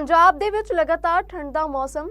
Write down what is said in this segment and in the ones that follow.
ਪੰਜਾਬ ਦੇ ਵਿੱਚ ਲਗਾਤਾਰ ਠੰਡ ਦਾ ਮੌਸਮ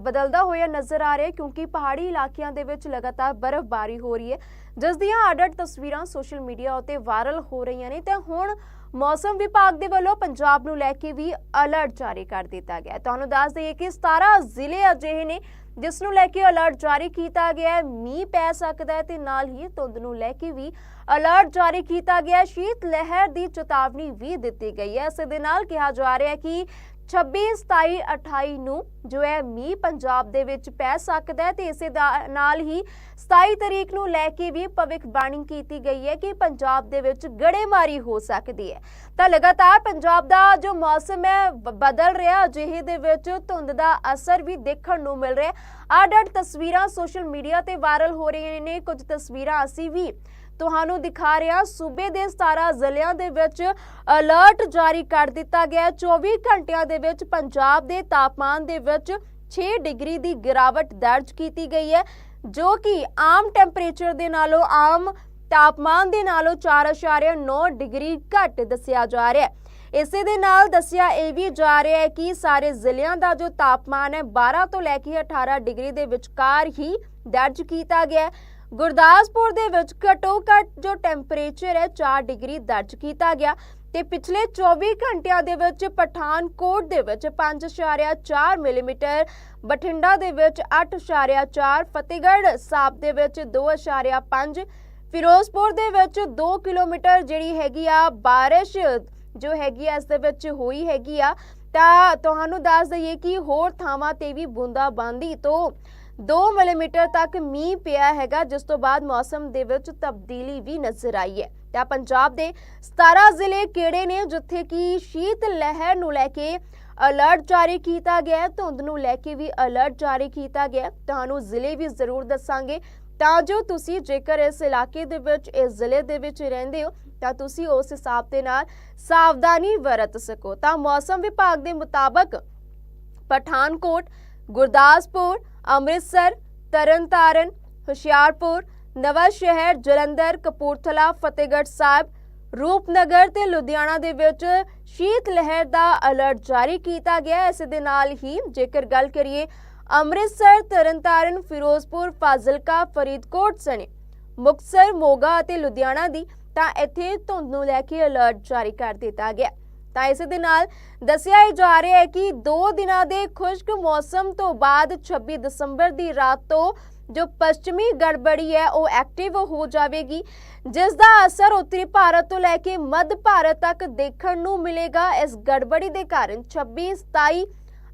ਬਦਲਦਾ ਹੋਇਆ ਨਜ਼ਰ ਆ ਰਿਹਾ ਹੈ ਕਿਉਂਕਿ ਪਹਾੜੀ ਇਲਾਕਿਆਂ ਦੇ ਵਿੱਚ ਲਗਾਤਾਰ ਬਰਫ਼ਬਾਰੀ ਹੋ ਰਹੀ ਹੈ। ਜਿਸ ਦੀਆਂ ਅੱਡ-ਅੱਡ ਤਸਵੀਰਾਂ ਸੋਸ਼ਲ ਮੀਡੀਆ ਉੱਤੇ ਵਾਇਰਲ ਹੋ ਰਹੀਆਂ ਨੇ ਤੇ ਹੁਣ ਮੌਸਮ ਵਿਭਾਗ ਦੇ ਵੱਲੋਂ ਪੰਜਾਬ ਨੂੰ ਲੈ ਕੇ ਵੀ ਅਲਰਟ ਜਾਰੀ ਕਰ ਦਿੱਤਾ ਗਿਆ ਤੁਹਾਨੂੰ ਦੱਸ ਦਈਏ ਕਿ 17 ਜ਼ਿਲ੍ਹੇ ਅਜਿਹੇ ਨੇ ਜਿਸ ਨੂੰ ਲੈ ਕੇ ਅਲਰਟ ਜਾਰੀ ਕੀਤਾ ਗਿਆ ਹੈ। ਮੀਂਹ ਪੈ ਸਕਦਾ ਹੈ ਤੇ ਨਾਲ ਹੀ ਧੁੰਦ ਨੂੰ ਲੈ ਕੇ ਵੀ ਅਲਰਟ ਜਾਰੀ ਕੀਤਾ ਗਿਆ ਹੈ। ਸ਼ੀਤ ਲਹਿਰ ਦੀ ਚੇਤਾਵਨੀ ਵੀ ਦਿੱਤੀ ਗਈ ਹੈ। ਇਸ ਦੇ ਨਾਲ ਕਿਹਾ ਜਾ ਰਿਹਾ ਹੈ ਕਿ 26 27 28 ਨੂੰ ਜੋ ਹੈ ਮੀਂਹ ਪੰਜਾਬ ਦੇ ਵਿੱਚ ਪੈ ਸਕਦਾ ਹੈ ਤੇ ਇਸੇ ਦਾ ਨਾਲ ਹੀ 27 ਤਰੀਕ ਨੂੰ ਲੈ ਕੇ ਵੀ ਭਵਿੱਖਬਾਣੀ ਕੀਤੀ ਗਈ ਹੈ ਕਿ ਪੰਜਾਬ ਦੇ ਵਿੱਚ ਗੜੇਮਾਰੀ ਹੋ ਸਕਦੀ ਹੈ। ਤਾਂ ਲਗਾਤਾਰ ਪੰਜਾਬ ਦਾ ਜੋ ਮੌਸਮ ਹੈ ਬਦਲ ਰਿਹਾ, ਅਜਿਹੇ ਦੇ ਵਿੱਚ ਧੁੰਦ ਦਾ ਅਸਰ ਵੀ ਦੇਖਣ ਨੂੰ ਮਿਲ ਰਿਹਾ ਅੱਡ-ਅੱਡ ਤਸਵੀਰਾਂ ਸੋਸ਼ਲ ਮੀਡੀਆ ਤੇ ਵਾਇਰਲ ਹੋ ਰਹੀਆਂ ਨੇ। ਕੁਝ ਤਸਵੀਰਾਂ ਅਸੀਂ ਵੀ ਤੁਹਾਨੂੰ ਦਿਖਾ ਰਿਹਾ। ਸੂਬੇ ਦੇ 17 ਜ਼ਿਲ੍ਹਿਆਂ ਦੇ ਵਿੱਚ ਅਲਰਟ ਜਾਰੀ ਕਰ ਦਿੱਤਾ ਗਿਆ। ਹੈ। 24 ਘੰਟਿਆਂ ਦੇ ਵਿੱਚ ਪੰਜਾਬ ਦੇ ਤਾਪਮਾਨ ਦੇ ਵਿੱਚ 6 ਡਿਗਰੀ ਦੀ ਗਿਰਾਵਟ ਦਰਜ ਕੀਤੀ ਗਈ ਹੈ, ਜੋ ਕਿ ਆਮ ਟੈਂਪਰੇਚਰ ਦੇ ਨਾਲੋਂ, ਆਮ ਤਾਪਮਾਨ ਦੇ ਨਾਲੋਂ 4.9 ਡਿਗਰੀ ਘੱਟ ਦੱਸਿਆ ਜਾ ਰਿਹਾ ਹੈ। ਇਸੇ ਦੇ ਨਾਲ ਦੱਸਿਆ ਇਹ ਵੀ ਜਾ ਰਿਹਾ ਹੈ ਕਿ ਸਾਰੇ ਜ਼ਿਲ੍ਹਿਆਂ ਦਾ ਜੋ ਤਾਪਮਾਨ ਹੈ 12 ਤੋਂ ਲੈ ਕੇ 18 ਡਿਗਰੀ ਦੇ ਵਿਚਕਾਰ ਹੀ ਦਰਜ ਕੀਤਾ ਗਿਆ ਹੈ। ਗੁਰਦਾਸਪੁਰ ਦੇ ਵਿੱਚ ਘਟੋ ਘੱਟ ਜੋ ਟੈਂਪਰੇਚਰ ਹੈ 4 ਡਿਗਰੀ ਦਰਜ ਕੀਤਾ ਗਿਆ ਤੇ ਪਿਛਲੇ 24 ਘੰਟਿਆਂ ਦੇ ਵਿੱਚ ਪਠਾਨਕੋਟ ਦੇ ਵਿੱਚ 5.4 ਮਿਲੀਮੀਟਰ, ਬਠਿੰਡਾ ਦੇ ਵਿੱਚ 8.4 ਫਤਿਹਗੜ੍ਹ ਸਾਹਿਬ ਦੇ ਵਿੱਚ 2.5 ਫਿਰੋਜ਼ਪੁਰ ਦੇ ਵਿੱਚ 2 ਕਿਲੋਮੀਟਰ ਜਿਹੜੀ ਹੈਗੀ ਆ ਬਾਰਿਸ਼ ਜੋ ਹੈਗੀ ਆ, ਇਸ ਦੇ ਵਿੱਚ ਹੋਈ ਹੈਗੀ ਆ, ਤਾਂ ਤੁਹਾਨੂੰ ਦੱਸ ਦਈਏ ਕਿ ਹੋਰ ਥਾਵਾਂ ਤੇ ਵੀ ਬੂੰਦਾਬਾਂਦੀ ਤੋਂ 2 ਮਿਲੀਮੀਟਰ ਤੱਕ ਮੀਂਹ ਪਿਆ ਹੈਗਾ, ਜਿਸ ਤੋਂ ਬਾਅਦ ਮੌਸਮ ਦੇ ਵਿੱਚ ਤਬਦੀਲੀ ਵੀ ਨਜ਼ਰ ਆਈ ਹੈ। ਤਾਂ ਪੰਜਾਬ ਦੇ 17 ਜ਼ਿਲ੍ਹੇ ਕਿਹੜੇ ਨੇ, ਜਿੱਥੇ ਕਿ ਸ਼ੀਤ ਲਹਿਰ ਨੂੰ ਲੈ ਕੇ ਅਲਰਟ ਜਾਰੀ ਕੀਤਾ ਗਿਆ ਹੈ, ਧੁੰਦ ਨੂੰ ਲੈ ਕੇ ਵੀ ਅਲਰਟ ਜਾਰੀ ਕੀਤਾ ਗਿਆ ਤੁਹਾਨੂੰ ਜ਼ਿਲ੍ਹੇ ਵੀ ਜ਼ਰੂਰ ਦੱਸਾਂਗੇ। ਤਾਂ ਜੋ ਤੁਸੀਂ ਜੇਕਰ ਇਸ ਇਲਾਕੇ ਦੇ ਵਿੱਚ, ਇਸ ਜ਼ਿਲ੍ਹੇ ਦੇ ਵਿੱਚ ਰਹਿੰਦੇ ਹੋ ਤਾਂ ਤੁਸੀਂ ਉਸ ਹਿਸਾਬ ਦੇ ਨਾਲ ਸਾਵਧਾਨੀ ਵਰਤ ਸਕੋ। ਤਾਂ ਮੌਸਮ ਵਿਭਾਗ ਦੇ ਮੁਤਾਬਕ ਪਠਾਨਕੋਟ, ਗੁਰਦਾਸਪੁਰ, ਅੰਮ੍ਰਿਤਸਰ, ਤਰਨਤਾਰਨ, ਹੁਸ਼ਿਆਰਪੁਰ ਨਵਾਂ ਸ਼ਹਿਰ ਜਲੰਧਰ, ਕਪੂਰਥਲਾ, ਫਤਿਹਗੜ੍ਹ ਸਾਹਿਬ, ਰੂਪਨਗਰ ਤੇ ਲੁਧਿਆਣਾ ਦੇ ਵਿੱਚ ਸ਼ੀਤ ਲਹਿਰ ਦਾ ਅਲਰਟ ਜਾਰੀ ਕੀਤਾ ਗਿਆ। ਇਸ ਦੇ ਨਾਲ ਹੀ ਜੇਕਰ ਗੱਲ ਕਰੀਏ, ਅੰਮ੍ਰਿਤਸਰ, ਤਰਨਤਾਰਨ, ਫਿਰੋਜ਼ਪੁਰ, ਫਾਜ਼ਿਲਕਾ, ਫਰੀਦਕੋਟ ਸਣੇ ਮੁਕਤਸਰ, ਮੋਗਾ ਅਤੇ ਲੁਧਿਆਣਾ ਦੀ ਤਾਂ ਇੱਥੇ ਧੁੰਦ ਨੂੰ ਲੈ ਕੇ ਅਲਰਟ ਜਾਰੀ ਕਰ ਦਿੱਤਾ ਗਿਆ। ਤਾਂ ਇਸ ਦੇ ਨਾਲ ਦੱਸਿਆ ਜਾ ਰਿਹਾ ਹੈ ਕਿ 2 ਦਿਨਾਂ ਦੇ ਖੁਸ਼ਕ ਮੌਸਮ ਤੋਂ ਬਾਅਦ 26 ਦਸੰਬਰ ਦੀ ਰਾਤ ਤੋਂ ਜੋ ਪੱਛਮੀ ਗੜਬੜੀ ਹੈ, ਉਹ ਐਕਟਿਵ ਹੋ ਜਾਵੇਗੀ, ਜਿਸ ਦਾ ਅਸਰ ਉੱਤਰੀ ਭਾਰਤ ਤੋਂ ਲੈ ਕੇ ਮੱਧ ਭਾਰਤ ਤੱਕ ਦੇਖਣ ਨੂੰ ਮਿਲੇਗਾ। ਇਸ ਗੜਬੜੀ ਦੇ ਕਾਰਨ 26 27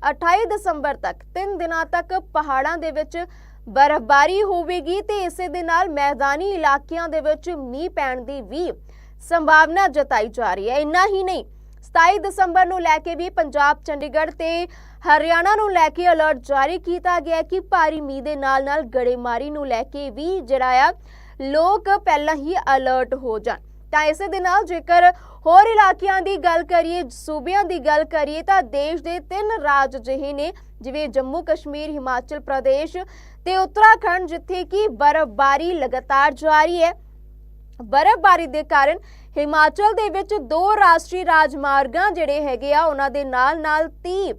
28 ਦਸੰਬਰ ਤੱਕ 3 ਦਿਨਾਂ ਤੱਕ ਪਹਾੜਾਂ ਦੇ ਵਿੱਚ ਬਰਫ਼ਬਾਰੀ ਹੋਵੇਗੀ ਤੇ ਇਸੇ ਦੇ ਨਾਲ ਮੈਦਾਨੀ ਇਲਾਕਿਆਂ ਦੇ ਵਿੱਚ ਮੀਂਹ ਪੈਣ ਦੀ ਵੀ ਸੰਭਾਵਨਾ ਜਤਾਈ ਜਾ ਰਹੀ ਹੈ। ਇੰਨਾ ਹੀ ਨਹੀਂ 27 ਦਸੰਬਰ ਨੂੰ ਲੈ ਕੇ ਵੀ ਪੰਜਾਬ, ਚੰਡੀਗੜ੍ਹ ਤੇ ਹਰਿਆਣਾ ਨੂੰ ਲੈ ਕੇ ਅਲਰਟ ਜਾਰੀ ਕੀਤਾ ਗਿਆ ਕਿ ਭਾਰੀ ਮੀਂਹ ਦੇ ਨਾਲ-ਨਾਲ ਗੜੇਮਾਰੀ ਨੂੰ ਲੈ ਕੇ ਵੀ ਜਿਹੜਾ ਆ, ਲੋਕ ਪਹਿਲਾਂ ਹੀ ਅਲਰਟ ਹੋ ਜਾਣ। ਤਾਂ ਇਸੇ ਦੇ ਨਾਲ ਜੇਕਰ ਹੋਰ ਇਲਾਕਿਆਂ ਦੀ ਗੱਲ ਕਰੀਏ, ਸੂਬਿਆਂ ਦੀ ਗੱਲ ਕਰੀਏ, ਤਾਂ ਦੇਸ਼ ਦੇ ਤਿੰਨ ਰਾਜ ਜਿਹੇ ਨੇ, ਜਿਵੇਂ ਜੰਮੂ, ਕਸ਼ਮੀਰ, ਹਿਮਾਚਲ ਪ੍ਰਦੇਸ਼ ਤੇ ਉੱਤਰਾਖੰਡ, ਜਿੱਥੇ ਕਿ ਬਰਫ਼ਬਾਰੀ ਲਗਾਤਾਰ ਜਾਰੀ ਹੈ। ਬਰਫ਼ਬਾਰੀ ਦੇ ਕਾਰਨ ਹਿਮਾਚਲ ਦੇ ਵਿੱਚ ਦੋ ਰਾਸ਼ਟਰੀ ਰਾਜਮਾਰਗਾਂ ਜਿਹੜੇ ਹੈਗੇ ਆ, ਉਹਨਾਂ ਦੇ ਨਾਲ-ਨਾਲ 30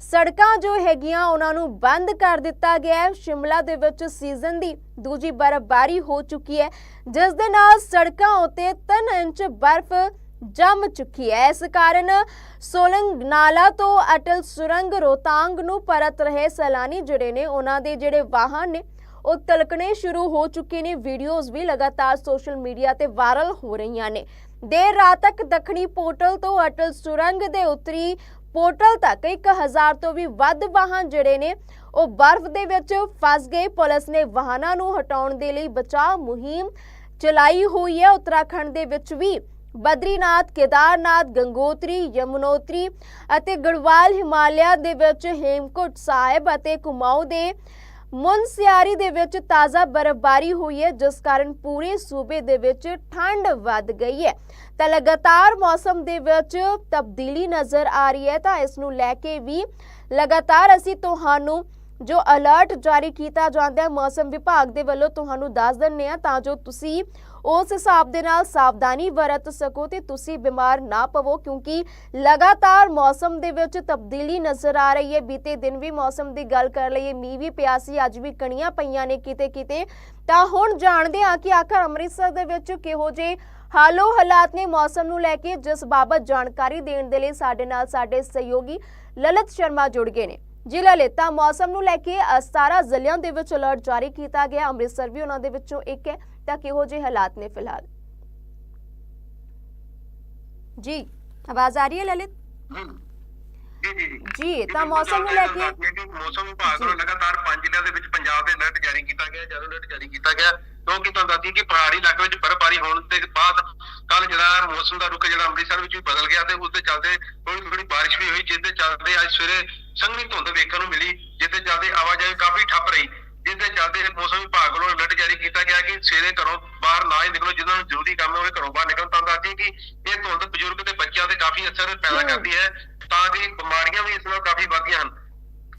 ਸੜਕਾਂ ਜੋ ਹੈਗੀਆਂ, ਉਹਨਾਂ ਨੂੰ ਬੰਦ ਕਰ ਦਿੱਤਾ ਗਿਆ ਹੈ। ਸ਼ਿਮਲਾ ਦੇ ਵਿੱਚ ਸੀਜ਼ਨ ਦੀ ਦੂਜੀ ਬਰਫ਼ਬਾਰੀ ਹੋ ਚੁੱਕੀ ਹੈ, ਜਿਸ ਦੇ ਨਾਲ ਸੜਕਾਂ ਉੱਤੇ 3 ਇੰਚ ਬਰਫ਼ ਜੰਮ ਚੁੱਕੀ ਹੈ। ਇਸ ਕਾਰਨ ਸੋਲੰਗ ਨਾਲਾ ਤੋਂ ਅਟਲ ਸੁਰੰਗ ਰੋਤਾਂਗ ਨੂੰ ਪਰਤ ਰਹੇ ਸੈਲਾਨੀ ਜਿਹੜੇ ਨੇ, ਉਹਨਾਂ ਦੇ ਜਿਹੜੇ ਵਾਹਨ ਨੇ, ਉਹ ਤਲਕਣੇ ਸ਼ੁਰੂ ਹੋ ਚੁੱਕੇ ਨੇ। ਵੀਡੀਓਜ਼ ਵੀ ਲਗਾਤਾਰ ਸੋਸ਼ਲ ਮੀਡੀਆ ਤੇ ਵਾਇਰਲ ਹੋ ਰਹੀਆਂ ਨੇ। ਦੇਰ ਰਾਤ ਤੱਕ ਦੱਖਣੀ ਪੋਰਟਲ ਤੋਂ ਅਟਲ ਸੁਰੰਗ ਦੇ ਉੱਤਰੀ ਪੋਰਟਲ ਤੱਕ 1000 ਤੋਂ ਵੀ ਵੱਧ ਵਾਹਨ ਜਿਹੜੇ ਨੇ, ਉਹ ਬਰਫ਼ ਦੇ ਵਿੱਚ ਫਸ ਗਏ। ਪੁਲਿਸ ਨੇ ਵਾਹਨਾਂ ਨੂੰ ਹਟਾਉਣ ਦੇ ਲਈ ਬਚਾਅ ਮੁਹਿੰਮ ਚਲਾਈ ਹੋਈ ਹੈ। ਉੱਤਰਾਖੰਡ ਦੇ ਵਿੱਚ ਵੀ ਬਦਰੀਨਾਥ, ਕੇਦਾਰਨਾਥ, ਗੰਗੋਤਰੀ, ਯਮੁਨੋਤਰੀ ਅਤੇ ਗੜਵਾਲ ਹਿਮਾਲਿਆ ਦੇ ਵਿੱਚ ਹੇਮਕੁੰਟ ਸਾਹਿਬ ਅਤੇ ਕੁਮਾਊ ਦੇ ਮੁਨਸਿਆਰੀ ਦੇ ਵਿੱਚ ਤਾਜ਼ਾ ਬਰਫ਼ਬਾਰੀ ਹੋਈ ਹੈ, ਜਿਸ ਕਾਰਨ ਪੂਰੇ ਸੂਬੇ ਦੇ ਵਿੱਚ ਠੰਡ ਵੱਧ ਗਈ ਹੈ। ਤਾਂ ਲਗਾਤਾਰ ਮੌਸਮ ਦੇ ਵਿੱਚ ਤਬਦੀਲੀ ਨਜ਼ਰ ਆ ਰਹੀ ਹੈ, ਤਾਂ ਇਸ ਨੂੰ ਲੈ ਕੇ ਵੀ ਲਗਾਤਾਰ ਅਸੀਂ ਤੁਹਾਨੂੰ ਜੋ ਅਲਰਟ ਜਾਰੀ ਕੀਤਾ ਜਾਂਦਾ ਹੈ, ਮੌਸਮ ਵਿਭਾਗ ਦੇ ਵੱਲੋਂ ਤੁਹਾਨੂੰ ਦੱਸ ਦਿੰਨੇ ਆ ਤਾਂ ਜੋ ਤੁਸੀਂ ਉਸ ਹਿਸਾਬ ਦੇ ਨਾਲ ਸਾਵਧਾਨੀ ਵਰਤ ਸਕੋ ਤੇ ਤੁਸੀਂ ਬਿਮਾਰ ਨਾ ਪਵੋ, ਕਿਉਂਕਿ ਲਗਾਤਾਰ ਮੌਸਮ ਦੇ ਵਿੱਚ ਤਬਦੀਲੀ ਨਜ਼ਰ ਆ ਰਹੀ ਹੈ। ਬੀਤੇ ਦਿਨ ਵੀ ਮੌਸਮ ਦੀ ਗੱਲ ਕਰ ਲਈਏ, ਮੀਂਹ ਵੀ ਪਿਆ ਸੀ, ਅੱਜ ਵੀ ਕਣੀਆਂ ਪਈਆਂ ਨੇ ਕਿਤੇ ਕਿਤੇ ਤਾਂ ਹੁਣ ਜਾਣਦੇ ਹਾਂ ਕਿ ਆਖਰ ਅੰਮ੍ਰਿਤਸਰ ਦੇ ਵਿੱਚ ਕਿਹੋ ਜਿਹੇ ਹਾਲੋ ਹਾਲਾਤ ਨੇ ਮੌਸਮ ਨੂੰ ਲੈ ਕੇ, ਜਿਸ ਬਾਬਤ ਜਾਣਕਾਰੀ ਦੇਣ ਦੇ ਲਈ ਸਾਡੇ ਨਾਲ ਸਾਡੇ ਸਹਿਯੋਗੀ ਲਲਿਤ ਸ਼ਰਮਾ ਜੁੜ ਗਏ ਨੇ। ਜੀ ਲਲਿਤ ਤਾਂ ਮੌਸਮ ਨੂੰ ਲੈ ਕੇ ਅ, 17 ਜ਼ਿਲ੍ਹਿਆਂ ਦੇ ਵਿੱਚ ਅਲਰਟ ਜਾਰੀ ਕੀਤਾ ਗਿਆ। ਅੰਮ੍ਰਿਤਸਰ ਵੀ ਉਹਨਾਂ ਦੇ ਵਿੱਚੋਂ ਇੱਕ ਹੈ ਤਾਂ ਕਿਹੋ ਜਿਹੇ ਹਾਲਾਤ ਨੇ ਫਿਲਹਾਲ? ਜੀ ਆਵਾਜ਼ ਆ ਰਹੀ ਹੈ ਲਲਿਤ? ਜੀ ਜੀ। ਜੀ ਜੀ ਤਾਂ ਮੌਸਮ ਨੂੰ ਲੈ ਕੇ ਮੌਸਮ ਵਿਭਾਗ ਵੱਲੋਂ ਲਗਾਤਾਰ ਪੰਜ ਜ਼ਿਲ੍ਹਿਆਂ ਦੇ ਵਿੱਚ ਪੰਜਾਬ ਦੇ ਅਲਰਟ ਜਾਰੀ ਕੀਤਾ ਗਿਆ ਜਦੋਂ ਅਲਰਟ ਜਾਰੀ ਕੀਤਾ ਗਿਆ। ਕਿਉਂਕਿ ਤੁਹਾਨੂੰ ਦੱਸਦੀ ਕਿ ਪਹਾੜੀ ਇਲਾਕੇ ਵਿੱਚ ਬਰਫ਼ਬਾਰੀ ਹੋਣ ਦੇ ਬਾਅਦ ਕੱਲ ਜਿਹੜਾ ਮੌਸਮ ਦਾ ਰੁਖ ਜਿਹੜਾ ਅੰਮ੍ਰਿਤਸਰ ਵਿੱਚ ਵੀ ਬਦਲ ਗਿਆ ਤੇ ਉਸ ਦੇ ਚੱਲਦੇ ਥੋੜੀ ਥੋੜੀ ਬਾਰਿਸ਼ ਵੀ ਹੋਈ ਜਿਸ ਚੱਲਦੇ ਅੱਜ ਸਵੇਰੇ ਸੰਘਣੀ ਧੁੰਦ ਵੇਖਣ ਨੂੰ ਮਿਲੀ ਜਿਸ ਦੇ ਚੱਲਦੇ ਆਵਾਜਾਈ ਕਾਫੀ ਠੱਪ ਰਹੀ ਜਿਸ ਦੇ ਚੱਲਦੇ ਮੌਸਮ ਵਿਭਾਗ ਵੱਲੋਂ ਅਲਰਟ ਜਾਰੀ ਕੀਤਾ ਗਿਆ ਕਿ ਸਵੇਰੇ ਘਰੋਂ ਬਾਹਰ ਨਾ ਹੀ ਨਿਕਲੋ ਜਿਨ੍ਹਾਂ ਨੂੰ ਜ਼ਰੂਰੀ ਕੰਮ ਹੋਵੇ ਘਰੋਂ ਬਾਹਰ ਨਿਕਲਣ ਤਾਂ ਦੱਸਦੀ ਕਿ ਇਹ ਧੁੰਦ ਬਜ਼ੁਰਗ ਤੇ ਬੱਚਿਆਂ ਤੇ ਕਾਫੀ ਅਸਰ ਪੈਦਾ। ਕਰਦੀ ਹੈ ਤਾਂ ਕਿ ਬਿਮਾਰੀਆਂ ਵੀ ਇਸ ਨਾਲ ਕਾਫੀ ਵੱਧਦੀਆਂ ਹਨ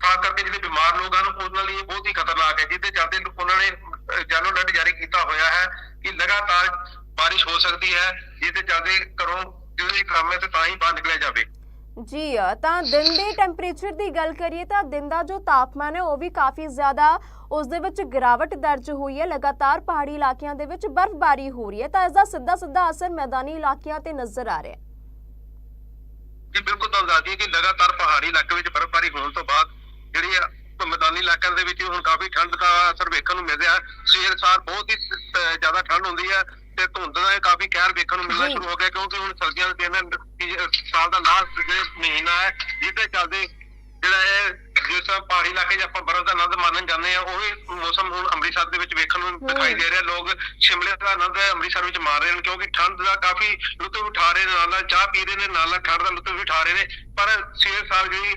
ਖਾਸ ਕਰਕੇ ਜਿਹੜੇ ਬਿਮਾਰ ਲੋਕ ਹਨ ਉਹਨਾਂ ਲਈ ਇਹ ਬਹੁਤ ਹੀ ਖਤਰਨਾਕ ਹੈ ਜਿਹਦੇ ਚੱਲਦੇ ਉਹਨਾਂ ਨੇ ਜਾਨੋ ਅਲਰਟ ਜਾਰੀ ਕੀਤਾ ਹੋਇਆ ਹੈ ਕਿ ਲਗਾਤਾਰ ਬਾਰਿਸ਼ ਹੋ ਸਕਦੀ ਹੈ ਜਿਹਦੇ ਚੱਲਦੇ ਘਰੋਂ ਜਿਹੜੇ ਕੰਮ ਹੈ ਤੇ ਤਾਂ ਹੀ ਬਾਹਰ ਨਿਕਲਿਆ ਜਾਵੇ। ਜੀ ਤਾਂ ਦਿਨ ਦੇ ਟੈਂਪਰੇਚਰ ਦੀ ਗੱਲ ਕਰੀਏ ਤਾਂ ਦਿਨ ਦਾ ਜੋ ਤਾਪਮਾਨ ਹੈ ਉਹ ਵੀ ਕਾਫੀ ਜ਼ਿਆਦਾ ਉਸ ਦੇ ਵਿੱਚ ਗਿਰਾਵਟ ਦਰਜ ਹੋਈ ਹੈ। ਲਗਾਤਾਰ ਪਹਾੜੀ ਇਲਾਕਿਆਂ ਦੇ ਵਿੱਚ ਬਰਫ਼ਬਾਰੀ ਹੋ ਰਹੀ ਹੈ ਤਾਂ ਇਸ ਦਾ ਸਿੱਧਾ ਸਿੱਧਾ ਅਸਰ ਮੈਦਾਨੀ ਇਲਾਕਿਆਂ ਤੇ ਨਜ਼ਰ ਆ ਰਿਹਾ ਹੈ। ਜੀ ਬਿਲਕੁਲ ਤੁਹਾਨੂੰ ਦੱਸ ਦਈਏ ਕਿ ਲਗਾਤਾਰ ਪਹਾੜੀ ਇਲਾਕੇ ਵਿੱਚ ਬਰਫ਼ਬਾਰੀ ਹੋਣ ਤੋਂ ਬਾਅਦ ਜਿਹੜੀ ਮੈਦਾਨੀ ਇਲਾਕਿਆਂ ਦੇ ਵਿੱਚ ਹੁਣ ਕਾਫੀ ਠੰਡ ਦਾ ਅਸਰ ਵੇਖਣ ਨੂੰ ਮਿਲ ਰਿਹਾ ਸਵੇਰ ਸਾਰ ਬਹੁਤ ਹੀ ਜ਼ਿਆਦਾ ਠੰਡ ਹੁੰਦੀ ਹੈ ਤੇ ਧੁੰਦ ਦਾ ਕਾਫੀ ਕਹਿਰ ਵੇਖਣ ਨੂੰ ਮਿਲਣਾ। ਸ਼ੁਰੂ ਹੋ ਗਿਆ ਕਿਉਂਕਿ ਹੁਣ ਸਰਦੀਆਂ ਦੇ ਦਿਨ ਸਾਲ ਦਾ ਲਾਸਟ ਜਿਹੜੇ ਮਹੀਨਾ ਹੈ ਜਿਹਦੇ ਚੱਲਦੇ ਜਿਹੜਾ ਇਹ ਜਿਸ ਤਰ੍ਹਾਂ ਪਹਾੜੀ ਇਲਾਕੇ 'ਚ ਆਪਾਂ ਬਰਫ਼ ਦਾ ਆਨੰਦ ਮਾਣਨ ਜਾਂਦੇ ਆ ਉਹ ਵੀ ਮੌਸਮ ਹੁਣ ਅੰਮ੍ਰਿਤਸਰ ਦੇ ਵਿੱਚ ਵੇਖਣ ਨੂੰ ਦਿਖਾਈ ਦੇ ਰਿਹਾ। ਲੋਕ ਸ਼ਿਮਲੇ ਦਾ ਆਨੰਦ ਅੰਮ੍ਰਿਤਸਰ ਵਿੱਚ ਮਾਰ ਰਹੇ ਨੇ ਕਿਉਂਕਿ ਠੰਡ ਦਾ ਕਾਫੀ ਲੁਤਫ ਉਠਾ ਰਹੇ ਨੇ ਨਾਲ ਨਾਲ ਚਾਹ ਪੀ ਰਹੇ ਨੇ ਨਾਲ ਨਾਲ ਠੰਡ ਦਾ ਲੁਤਫ ਵੀ ਉਠਾ ਰਹੇ ਨੇ। ਪਰ ਸਵੇਰ ਸਾਲ ਜਿਹੜੀ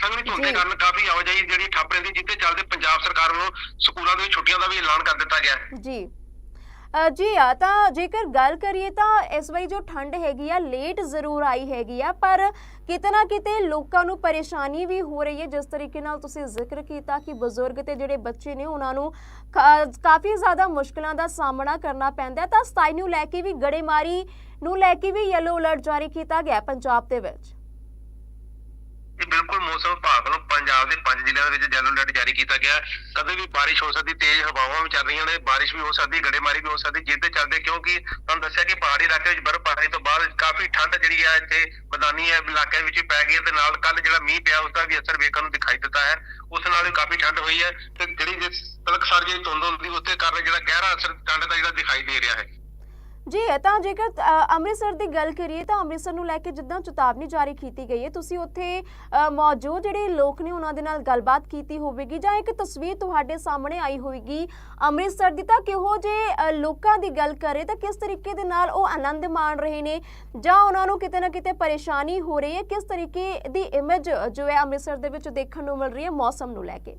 ਸੰਘਣੀ ਧੁੰਦ। ਕਾਰਨ ਕਾਫੀ ਆਵਾਜਾਈ ਜਿਹੜੀ ਠੱਪ ਰਹਿੰਦੀ ਜਿੱਤੇ ਚੱਲਦੇ ਪੰਜਾਬ ਸਰਕਾਰ ਵੱਲੋਂ ਸਕੂਲਾਂ ਦੇ ਵਿੱਚ ਛੁੱਟੀਆਂ ਦਾ ਵੀ ਐਲਾਨ ਕਰ ਦਿੱਤਾ ਗਿਆ। ਜੀ। ਜੀ ਆ ਤਾਂ ਜੇਕਰ ਗੱਲ ਕਰੀਏ ਤਾਂ ਇਸ ਵਾਰੀ ਜੋ ਠੰਡ ਹੈਗੀ ਆ ਲੇਟ ਜ਼ਰੂਰ ਆਈ ਹੈਗੀ ਆ ਪਰ ਕਿਤੇ ਨਾ ਕਿਤੇ ਲੋਕਾਂ ਨੂੰ ਪਰੇਸ਼ਾਨੀ ਵੀ ਹੋ ਰਹੀ ਹੈ। ਜਿਸ ਤਰੀਕੇ ਨਾਲ ਤੁਸੀਂ ਜ਼ਿਕਰ ਕੀਤਾ ਕਿ ਬਜ਼ੁਰਗ ਤੇ ਜਿਹੜੇ ਬੱਚੇ ਨੇ ਉਹਨਾਂ ਨੂੰ ਕਾਫੀ ਜ਼ਿਆਦਾ ਮੁਸ਼ਕਲਾਂ ਦਾ ਸਾਹਮਣਾ ਕਰਨਾ ਪੈਂਦਾ ਹੈ। ਤਾਂ ਸਤਾਈ ਨੂੰ ਲੈ ਕੇ ਵੀ ਗੜੇਮਾਰੀ ਨੂੰ ਲੈ ਕੇ ਵੀ ਯੈਲੋ ਅਲਰਟ ਜਾਰੀ ਕੀਤਾ ਗਿਆ ਪੰਜਾਬ ਦੇ ਵਿੱਚ। ਇਹ ਬਿਲਕੁਲ ਮੌਸਮ ਵਿਭਾਗ ਵੱਲੋਂ ਪੰਜਾਬ ਦੇ ਪੰਜ ਜ਼ਿਲ੍ਹਿਆਂ ਦੇ ਵਿੱਚ ਯੈਲੋ ਅਲਰਟ ਜਾਰੀ ਕੀਤਾ ਗਿਆ ਕਦੇ ਵੀ ਬਾਰਿਸ਼ ਹੋ ਸਕਦੀ, ਤੇਜ਼ ਹਵਾਵਾਂ ਵੀ ਚੱਲ ਰਹੀਆਂ ਨੇ, ਬਾਰਿਸ਼ ਵੀ ਹੋ ਸਕਦੀ, ਗੜੇਮਾਰੀ ਵੀ ਹੋ ਸਕਦੀ ਜਿਹਦੇ ਚੱਲਦੇ ਕਿਉਂਕਿ ਤੁਹਾਨੂੰ ਦੱਸਿਆ ਕਿ ਪਹਾੜੀ ਇਲਾਕੇ ਵਿੱਚ ਬਰਫ਼ਬਾਰੀ ਤੋਂ ਬਾਅਦ ਕਾਫੀ ਠੰਡ ਜਿਹੜੀ ਹੈ ਇੱਥੇ ਮੈਦਾਨੀ ਇਲਾਕੇ ਵਿੱਚ ਵੀ ਪੈ ਗਈ ਹੈ ਤੇ ਨਾਲ ਕੱਲ ਜਿਹੜਾ ਮੀਂਹ ਪਿਆ ਉਸ ਦਾ ਵੀ ਅਸਰ ਵੇਖਣ ਨੂੰ ਦਿਖਾਈ ਦਿੱਤਾ ਹੈ। ਉਸ ਨਾਲ ਵੀ ਕਾਫੀ ਠੰਡ ਹੋਈ ਹੈ ਤੇ ਜਿਹੜੀ ਜਿਸ ਤਲਕਸਾਰ ਜਿਹੜੀ ਧੁੰਦ ਹੁੰਦੀ ਉੱਤੇ ਕਾਰਨ ਜਿਹੜਾ ਗਹਿਰਾ ਅਸਰ ਠੰਡ ਦਾ ਜਿਹੜਾ ਦਿਖਾਈ ਦੇ ਰਿਹਾ ਹੈ। ਜੀ ਤਾਂ ਜੇਕਰ ਅੰਮ੍ਰਿਤਸਰ ਦੀ ਗੱਲ ਕਰੀਏ ਤਾਂ ਅੰਮ੍ਰਿਤਸਰ ਨੂੰ ਲੈ ਕੇ ਜਿੱਦਾਂ ਚੇਤਾਵਨੀ ਜਾਰੀ ਕੀਤੀ ਗਈ ਹੈ। ਤੁਸੀਂ ਉੱਥੇ ਮੌਜੂਦ ਜਿਹੜੇ ਲੋਕ ਨੇ ਉਹਨਾਂ ਦੇ ਨਾਲ ਗੱਲਬਾਤ ਕੀਤੀ ਹੋਵੇਗੀ ਜਾਂ ਇੱਕ ਤਸਵੀਰ ਤੁਹਾਡੇ ਸਾਹਮਣੇ ਆਈ ਹੋਵੇਗੀ ਅੰਮ੍ਰਿਤਸਰ ਦੀ। ਤਾਂ ਕਿਹੋ ਜੇ ਲੋਕਾਂ ਦੀ ਗੱਲ ਕਰੇ ਤਾਂ ਕਿਸ ਤਰੀਕੇ ਦੇ ਨਾਲ ਉਹ ਆਨੰਦ ਮਾਣ ਰਹੇ ਨੇ ਜਾਂ ਉਹਨਾਂ ਨੂੰ ਕਿਤੇ ਨਾ ਕਿਤੇ ਪਰੇਸ਼ਾਨੀ ਹੋ ਰਹੀ ਹੈ? ਕਿਸ ਤਰੀਕੇ ਦੀ ਇਮੇਜ ਜੋ ਹੈ ਅੰਮ੍ਰਿਤਸਰ ਦੇ ਵਿੱਚ ਦੇਖਣ ਨੂੰ ਮਿਲ ਰਹੀ ਹੈ ਮੌਸਮ ਨੂੰ ਲੈ ਕੇ?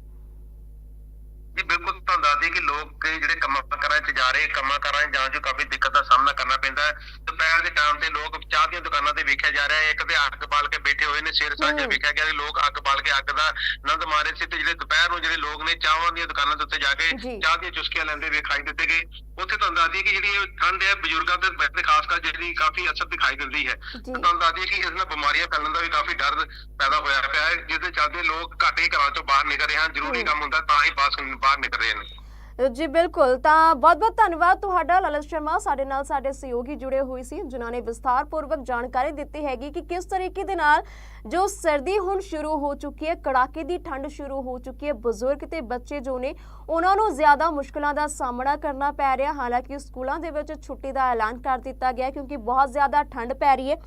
ਜੀ ਬਿਲਕੁਲ ਤੁਹਾਨੂੰ ਦੱਸ ਦਈਏ ਕਿ ਲੋਕ ਜਿਹੜੇ ਕੰਮਾਂ ਕਾਰਾਂ 'ਚ ਜਾ ਰਹੇ ਕੰਮਾਂ ਕਾਰਾਂ 'ਚ ਜਾਣ 'ਚ ਕਾਫੀ ਦਿੱਕਤ ਦਾ ਸਾਹਮਣਾ ਕਰਨਾ ਪੈਂਦਾ ਹੈ ਦੁਪਹਿਰ ਦੇ ਟਾਈਮ ਤੇ ਲੋਕ ਚਾਹ ਦੀਆਂ ਦੁਕਾਨਾਂ ਤੇ ਵੇਖਿਆ ਜਾ ਰਿਹਾ ਹੈ ਇੱਕ ਤੇ ਅੱਗ ਬਾਲ ਕੇ ਬੈਠੇ ਹੋਏ ਨੇ ਸਿਰ ਸਾਂਝਾ। ਵੇਖਿਆ ਗਿਆ ਕਿ ਲੋਕ ਅੱਗ ਬਾਲ ਕੇ ਅੱਗ ਦਾ ਆਨੰਦ ਮਾਰੇ ਸੀ ਤੇ ਜਿਹੜੇ ਦੁਪਹਿਰ ਨੂੰ ਜਿਹੜੇ ਲੋਕ ਨੇ ਚਾਹਾਂ ਦੀਆਂ ਦੁਕਾਨਾਂ ਦੇ ਉੱਤੇ ਜਾ ਕੇ। ਚਾਹ ਦੀਆਂ ਚੁਸਕੀਆਂ ਲੈਂਦੇ ਵਿਖਾਈ ਦਿੱਤੇ ਗਏ ਉੱਥੇ ਤੁਹਾਨੂੰ ਦੱਸ ਦਈਏ ਕਿ ਜਿਹੜੀ ਇਹ ਠੰਡ ਹੈ ਬਜ਼ੁਰਗਾਂ ਤੇ ਤੇ ਖਾਸ ਕਰ ਜਿਹੜੀ ਕਾਫੀ ਅਸਰ ਦਿਖਾਈ ਦਿੰਦੀ ਹੈ ਤੁਹਾਨੂੰ ਦੱਸ ਦਈਏ ਕਿ ਇਸ ਨਾਲ ਬਿਮਾਰੀਆਂ ਫੈਲਣ ਦਾ ਵੀ ਕਾਫੀ ਡਰ ਪੈਦਾ ਹੋਇਆ ਪਿਆ ਹੈ ਜਿਹਦੇ ਚੱਲਦੇ ਲੋਕ ਘੱਟ ਹੀ ਘਰਾਂ ਤੋਂ ਬਾਹਰ ਨਿਕਲ ਰਹੇ ਹਨ ਜ਼ਰੂਰੀ। ਕੰਮ ਹੁੰਦਾ ਤਾਂ ਹੀ ਬਾਸ- ਬਾਹਰ ਨਿਕਲ ਰਹੇ ਨੇ ਜੀ ਬਿਲਕੁਲ, ਤਾਂ ਬਹੁਤ-ਬਹੁਤ ਧੰਨਵਾਦ ਤੁਹਾਡਾ, ਲਲਤ ਸ਼ਰਮਾ, ਸਾਡੇ ਨਾਲ ਸਾਡੇ ਸਹਿਯੋਗੀ ਜੁੜੇ ਹੋਏ ਸੀ, ਜਿਨ੍ਹਾਂ ਨੇ ਵਿਸਥਾਰਪੂਰਵਕ ਜਾਣਕਾਰੀ ਦਿੱਤੀ ਹੈਗੀ ਕਿ ਕਿਸ ਤਰੀਕੇ ਦੇ ਨਾਲ ਜੋ ਸਰਦੀ ਹੁਣ ਸ਼ੁਰੂ ਹੋ ਚੁੱਕੀ ਹੈ, ਕੜਾਕੇ ਦੀ ਠੰਡ ਸ਼ੁਰੂ ਹੋ ਚੁੱਕੀ ਹੈ, ਬਜ਼ੁਰਗ ਤੇ ਬੱਚੇ ਜੋ ਨੇ, ਉਹਨਾਂ ਨੂੰ ਜ਼ਿਆਦਾ ਮੁਸ਼ਕਲਾਂ ਦਾ ਸਾਹਮਣਾ ਕਰਨਾ ਪੈ ਰਿਹਾ। ਹਾਲਾਂਕਿ ਸਕੂਲਾਂ ਦੇ ਵਿੱਚ ਛੁੱਟੀ ਦਾ ਐਲਾਨ ਕਰ ਦਿੱਤਾ ਗਿਆ ਕਿਉਂਕਿ ਬਹੁਤ ਜ਼ਿਆਦਾ ਠੰਡ ਪੈ ਰਹੀ ਹੈ।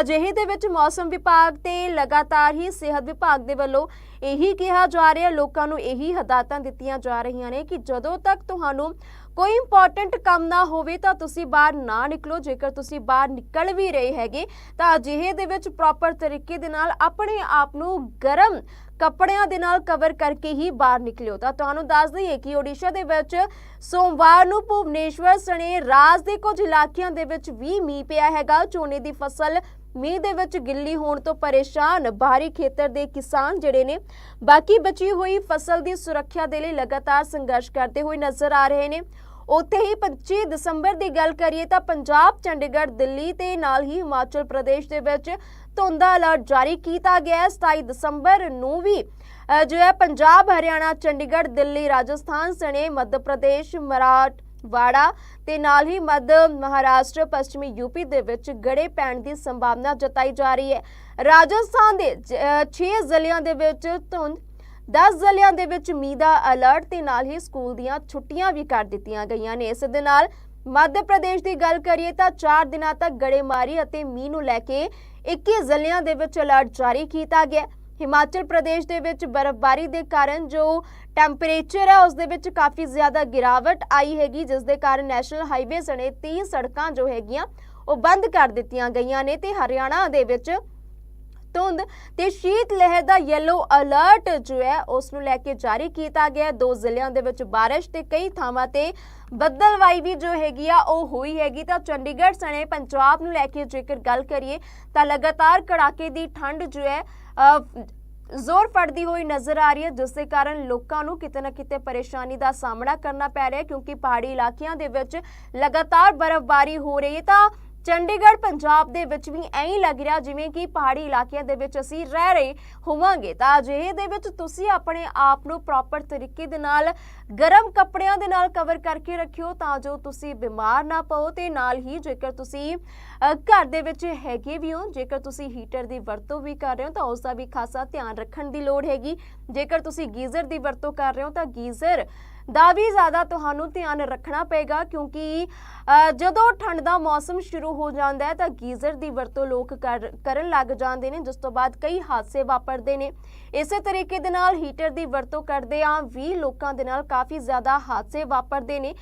ਅਜਿਹੇ ਦੇ ਵਿੱਚ ਮੌਸਮ ਵਿਭਾਗ ਤੇ ਲਗਾਤਾਰ ਹੀ ਸਿਹਤ ਵਿਭਾਗ ਦੇ ਵੱਲੋਂ ਇਹੀ ਕਿਹਾ ਜਾ ਰਿਹਾ, ਲੋਕਾਂ ਨੂੰ ਇਹੀ ਹਦਾਇਤਾਂ ਦਿੱਤੀਆਂ ਜਾ ਰਹੀਆਂ ਨੇ ਕਿ ਜਦੋਂ ਤੱਕ ਤੁਹਾਨੂੰ ਕੋਈ ਇੰਪੋਰਟੈਂਟ ਕੰਮ ਨਾ ਹੋਵੇ ਤਾਂ ਤੁਸੀਂ ਬਾਹਰ ਨਾ ਨਿਕਲੋ। ਜੇਕਰ ਤੁਸੀਂ ਬਾਹਰ ਨਿਕਲ ਵੀ ਰਹੇ ਹੈਗੇ, ਤਾਂ ਅਜਿਹੇ ਦੇ ਵਿੱਚ ਪ੍ਰੋਪਰ ਤਰੀਕੇ ਦੇ ਨਾਲ ਆਪਣੇ ਆਪ ਨੂੰ ਗਰਮ ਕੱਪੜਿਆਂ ਦੇ ਨਾਲ ਕਵਰ ਕਰਕੇ ਹੀ ਬਾਹਰ ਨਿਕਲਿਓ। ਤਾਂ ਤੁਹਾਨੂੰ ਦੱਸ ਦਈਏ ਕਿ ਓਡੀਸ਼ਾ ਦੇ ਵਿੱਚ ਸੋਮਵਾਰ ਨੂੰ ਭੁਵਨੇਸ਼ਵਰ ਸਣੇ ਰਾਜ ਦੇ ਕੁਝ ਇਲਾਕਿਆਂ ਦੇ ਵਿੱਚ ਵੀ ਮੀਂਹ ਪਿਆ ਹੈਗਾ। ਝੋਨੇ ਦੀ ਫਸਲ ਮੀਂਹ ਦੇ ਵਿੱਚ ਗਿੱਲੀ ਹੋਣ ਤੋਂ ਪਰੇਸ਼ਾਨ ਬਾਹਰੀ ਖੇਤਰ ਦੇ ਕਿਸਾਨ ਜਿਹੜੇ ਨੇ, ਬਾਕੀ ਬਚੀ ਹੋਈ ਫਸਲ ਦੀ ਸੁਰੱਖਿਆ ਦੇ ਲਈ ਲਗਾਤਾਰ ਸੰਘਰਸ਼ ਕਰਦੇ ਹੋਏ ਨਜ਼ਰ ਆ ਰਹੇ ਨੇ। ਉੱਥੇ ਹੀ 25 ਦਸੰਬਰ ਦੀ ਗੱਲ ਕਰੀਏ ਤਾਂ ਪੰਜਾਬ, ਚੰਡੀਗੜ੍ਹ, ਦਿੱਲੀ ਤੇ ਨਾਲ ਹੀ ਹਿਮਾਚਲ ਪ੍ਰਦੇਸ਼ ਦੇ ਵਿੱਚ ਧੁੰਦਾ ਅਲਰਟ ਜਾਰੀ ਕੀਤਾ ਗਿਆ ਹੈ। 27 ਦਸੰਬਰ ਨੂੰ ਵੀ ਜੋ ਹੈ ਪੰਜਾਬ, ਹਰਿਆਣਾ, ਚੰਡੀਗੜ੍ਹ, ਦਿੱਲੀ, ਰਾਜਸਥਾਨ ਸਣੇ ਮੱਧ ਪ੍ਰਦੇਸ਼, ਮਰਾਠ ਵਾੜਾ ਤੇ ਨਾਲ ਹੀ ਮੱਧ ਮਹਾਰਾਸ਼ਟਰ, ਪੱਛਮੀ ਯੂਪੀ ਦੇ ਵਿੱਚ ਗੜੇ ਪੈਣ ਦੀ ਸੰਭਾਵਨਾ ਜਤਾਈ ਜਾ ਰਹੀ ਹੈ। ਰਾਜਸਥਾਨ ਦੇ 6 ਜ਼ਿਲ੍ਹਿਆਂ ਦੇ ਵਿੱਚ ਧੁੰਦ 10 ਜ਼ਿਲ੍ਹਿਆਂ ਦੇ ਵਿੱਚ ਮੀਂਹ ਦਾ ਅਲਰਟ ਤੇ ਨਾਲ ਹੀ ਸਕੂਲ ਦੀਆਂ ਛੁੱਟੀਆਂ ਵੀ ਕਰ ਦਿੱਤੀਆਂ ਗਈਆਂ ਨੇ। ਇਸ ਦੇ ਨਾਲ ਮੱਧ ਪ੍ਰਦੇਸ਼ ਦੀ ਗੱਲ ਕਰੀਏ ਤਾਂ 4 ਦਿਨਾਂ ਤੱਕ ਗੜੇਮਾਰੀ ਅਤੇ ਮੀਂਹ ਨੂੰ ਲੈ ਕੇ 21 ਜ਼ਿਲ੍ਹਿਆਂ ਦੇ ਵਿੱਚ ਅਲਰਟ ਜਾਰੀ ਕੀਤਾ ਗਿਆ। ਹਿਮਾਚਲ ਪ੍ਰਦੇਸ਼ ਦੇ ਵਿੱਚ ਬਰਫ਼ਬਾਰੀ ਦੇ ਕਾਰਨ ਜੋ ਟੈਂਪਰੇਚਰ ਹੈ ਉਸ ਦੇ ਵਿੱਚ ਕਾਫੀ ਜ਼ਿਆਦਾ ਗਿਰਾਵਟ ਆਈ ਹੈਗੀ, ਜਿਸ ਦੇ ਕਾਰਨ ਨੈਸ਼ਨਲ ਹਾਈਵੇ ਸਣੇ 30 ਸੜਕਾਂ ਜੋ ਹੈਗੀਆਂ, ਉਹ ਬੰਦ ਕਰ ਦਿੱਤੀਆਂ ਗਈਆਂ ਨੇ ਤੇ ਹਰਿਆਣਾ ਦੇ ਵਿੱਚ ਧੁੰਦ ਤੇ ਸ਼ੀਤ ਲਹਿਰ ਦਾ ਯੈਲੋ ਅਲਰਟ ਜੋ ਹੈ ਉਸ ਨੂੰ ਲੈ ਕੇ ਜਾਰੀ ਕੀਤਾ ਗਿਆ ਦੋ ਜ਼ਿਲ੍ਹਿਆਂ ਦੇ ਵਿੱਚ ਬਾਰਿਸ਼ ਤੇ ਕਈ ਥਾਵਾਂ ਤੇ ਬੱਦਲਵਾਈ ਵੀ ਜੋ ਹੈਗੀ ਆ, ਉਹ ਹੋਈ ਹੈਗੀ। ਤਾਂ ਚੰਡੀਗੜ੍ਹ ਸਣੇ ਪੰਜਾਬ ਨੂੰ ਲੈ ਕੇ ਜੇਕਰ ਗੱਲ ਕਰੀਏ, ਤਾਂ ਲਗਾਤਾਰ ਕੜਾਕੇ ਦੀ ਠੰਡ ਜੋ ਹੈ ਜ਼ੋਰ ਫੜਦੀ ਹੋਈ ਨਜ਼ਰ ਆ ਰਹੀ ਹੈ। ਜਿਸ ਦੇ ਕਾਰਨ ਲੋਕਾਂ ਨੂੰ ਕਿਤੇ ਨਾ ਕਿਤੇ ਪਰੇਸ਼ਾਨੀ ਦਾ ਸਾਹਮਣਾ ਕਰਨਾ ਪੈ ਰਿਹਾ ਹੈ, ਕਿਉਂਕਿ ਪਹਾੜੀ ਇਲਾਕਿਆਂ ਦੇ ਵਿੱਚ ਲਗਾਤਾਰ ਬਰਫ਼ਬਾਰੀ ਹੋ ਰਹੀ ਹੈ। ਤਾਂ ਚੰਡੀਗੜ੍ਹ ਪੰਜਾਬ ਦੇ ਵਿੱਚ ਵੀ ਐਂ ਹੀ ਲੱਗ ਰਿਹਾ ਜਿਵੇਂ ਕਿ ਪਹਾੜੀ ਇਲਾਕਿਆਂ ਦੇ ਵਿੱਚ ਅਸੀਂ ਰਹਿ ਰਹੇ ਹੋਵਾਂਗੇ। ਤਾਂ ਅਜਿਹੇ ਦੇ ਵਿੱਚ ਤੁਸੀਂ ਆਪਣੇ ਆਪ ਨੂੰ ਪ੍ਰੋਪਰ ਤਰੀਕੇ ਦੇ ਨਾਲ, ਗਰਮ ਕੱਪੜਿਆਂ ਦੇ ਨਾਲ ਕਵਰ ਕਰਕੇ ਰੱਖਿਓ ਤਾਂ ਜੋ ਤੁਸੀਂ ਬਿਮਾਰ ਨਾ ਪਓ ਤੇ ਨਾਲ ਹੀ ਜੇਕਰ ਤੁਸੀਂ ਘਰ ਦੇ ਵਿੱਚ ਹੈਗੇ ਵੀ ਹੋ, ਜੇਕਰ ਤੁਸੀਂ ਹੀਟਰ ਦੀ ਵਰਤੋਂ ਵੀ ਕਰ ਰਹੇ ਹੋ ਤਾਂ ਉਸ ਦਾ ਵੀ ਖਾਸਾ ਧਿਆਨ ਰੱਖਣ ਦੀ ਲੋੜ ਹੈਗੀ। ਜੇਕਰ ਤੁਸੀਂ ਗੀਜ਼ਰ ਦੀ ਵਰਤੋਂ ਕਰ ਰਹੇ ਹੋ ਤਾਂ ਗੀਜ਼ਰ ਦਾ ਵੀ ਜ਼ਿਆਦਾ ਤੁਹਾਨੂੰ ਧਿਆਨ ਰੱਖਣਾ ਪਏਗਾ ਕਿਉਂਕਿ ਜਦੋਂ ਠੰਡ ਦਾ ਮੌਸਮ ਸ਼ੁਰੂ ਹੋ ਜਾਂਦਾ ਹੈ ਤਾਂ ਗੀਜ਼ਰ ਦੀ ਵਰਤੋਂ ਲੋਕ ਕਰ- ਕਰਨ ਲੱਗ ਜਾਂਦੇ ਨੇ, ਜਿਸ ਤੋਂ ਬਾਅਦ ਕਈ ਹਾਦਸੇ ਵਾਪਰਦੇ ਨੇ। ਇਸੇ ਤਰੀਕੇ ਦੇ ਨਾਲ ਹੀਟਰ ਦੀ ਵਰਤੋਂ ਕਰਦੇ ਆ, ਵੀ ਲੋਕਾਂ ਦੇ ਨਾਲ ਕਾਫੀ ਜ਼ਿਆਦਾ ਹਾਦਸੇ ਵਾਪਰਦੇ ਨੇ।